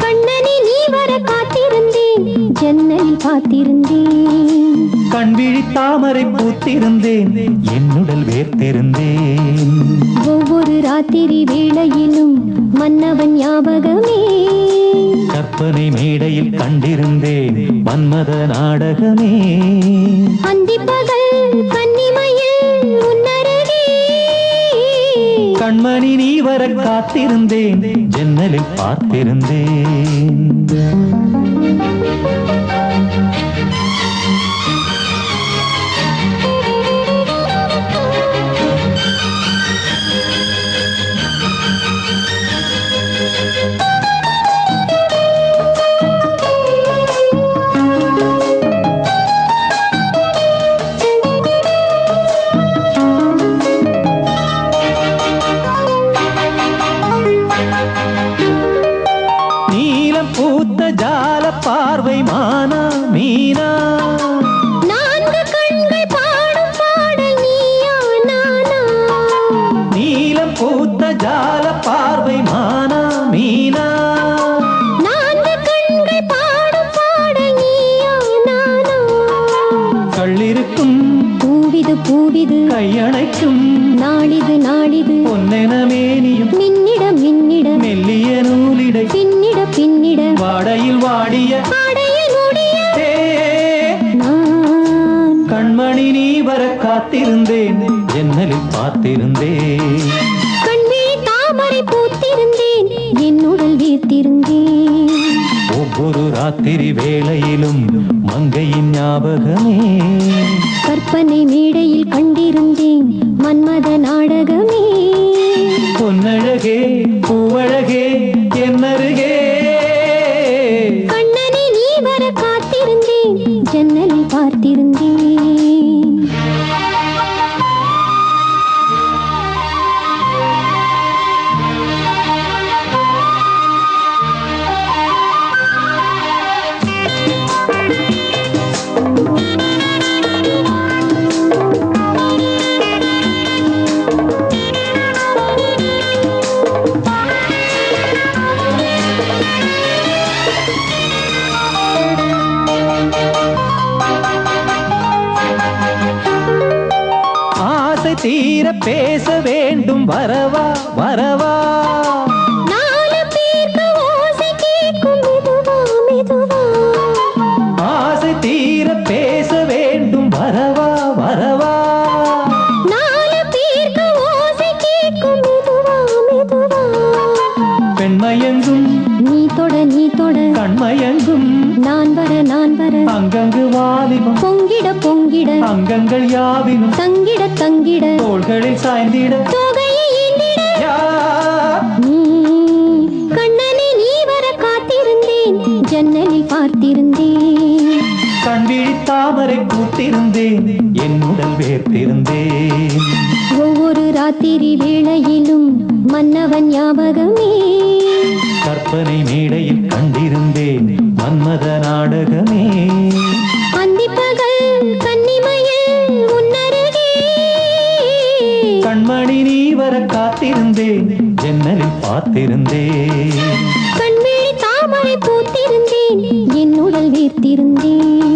கண்ணனே நீ வர காத்திருந்தேன் ஜன்னலில் காத்திருந்தேன் கண் விழி தாமரை பூத்திருந்தேன் என்னுடல் வேர்த்திருந்தேன். ஒவ்வொரு ராத்திரி வேளையிலும் கண்மணி நீ வர காத்திருந்தேன் ஜன்னலில் பார்த்திருந்தேன். பூத்த ஜால பார்வை மானா மீனா. கள்ளிருக்கும் பூவிது பூவிது கையணைக்கும் நாளிது நாளிது. பொன்னென மேனியும் மின்னிட மின்னிட மெல்லிய நூலிடை. பின்னிட பின்னிட வாடையில் வாடிய கண்மணி நீ வர காத்திருந்தேன் ஜன்னலில் பார்த்திருந்தேன். ராத்திரி வேளையிலும் மங்கையின் ஞாபகமே. கற்பனை மேடையில் கண்டிருந்தேன் மன்மத நாடகமே. பொன்னழகே பூவழகே தீர பேச வேண்டும். வரவா வரவா. ஆசை தீர பேச வேண்டும். வரவா வரவா. பெண்மயங்கும் நீ தொட நீ தொட. கண்மயங்கும் நான் வர நான் வர. அங்கங்கு வாலிபம். பொங்கிட பொங்கிட. அங்கங்கள் யாவினும். தங்கிட தங்கிட. தோள்களில் சாய்ந்திட. கண்ணனை நீ வர காத்திருந்தேன். ஜன்னலில் பார்த்திருந்தேன். கண்விழி தாமரை பூத்திருந்தேன். என் உடல் வேர்த்திருந்தேன். ஒவ்வொரு ராத்திரி வேளையிலும் மன்னவன் ஞாபகமே. கற்பனை மேடையில் கண்டிருந்தேன். மத நாடகமே. கண்மணி நீ வர காத்திருந்தேன் ஜன்னலில் பார்த்திருந்தேன். கண்மணி தாமரை பூத்திருந்தேன் என் உடல் வீர்த்திருந்தேன்.